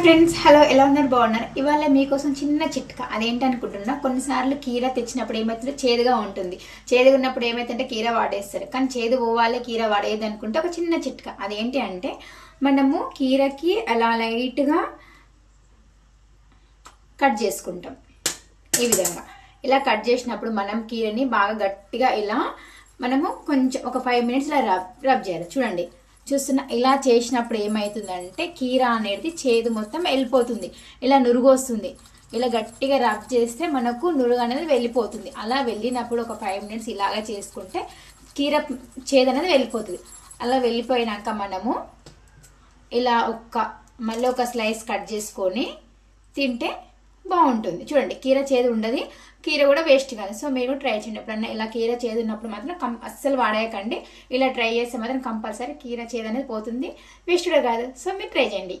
Friends hello ఎలా ఉన్నారు? బాగున్నారు? ఇవాళ మీకోసం చిన్న చిట్కా. అదేంటి అనుకుంటున్నా కొన్నిసార్లు కీర తెచ్చినప్పుడు ఏమవుతుందో చేదుగా ఉంటుంది. చేదుగా ఉన్నప్పుడు ఏమైతుందంటే కీర వాడేస్తారు. కానీ చేదు పోవాలి కీర వాడేది అనుకుంటే ఒక చిన్న చిట్కా. అదేంటి అంటే మనము కీరకి అలా లైట్గా కట్ చేసుకుంటాం. ఈ విధంగా. ఇలా కట్ చేసినప్పుడు మనం కీరని బాగా గట్టిగా ఇలా మనము కొంచెం ఒక ఫైవ్ మినిట్స్ ఇలా రబ్ రబ్ చేయాలి. చూడండి. చూస్తున్న ఇలా చేసినప్పుడు ఏమవుతుందంటే కీర అనేది చేదు మొత్తం వెళ్ళిపోతుంది. ఇలా నురుగొస్తుంది. ఇలా గట్టిగా రబ్ చేస్తే మనకు నురుగు అనేది వెళ్ళిపోతుంది. అలా వెళ్ళినప్పుడు ఒక ఫైవ్ మినిట్స్ ఇలాగా చేసుకుంటే కీర చేదు అనేది వెళ్ళిపోతుంది. అలా వెళ్ళిపోయినాక మనము ఇలా ఒక్క మళ్ళీ ఒక స్లైస్ కట్ చేసుకొని తింటే బాగుంటుంది. చూడండి కీర చేదు ఉండదు. కీర కూడా వేస్ట్ కాదు. సో మీరు ట్రై చేయండి ఎప్పుడన్నా. ఇలా కీర చేదు ఉన్నప్పుడు మాత్రం కం అస్సలు వాడేయకండి. ఇలా ట్రై చేస్తే మాత్రం కంపల్సరీ కీర చేదు అనేది పోతుంది. వేస్ట్ కూడా కాదు. సో మీరు ట్రై చేయండి.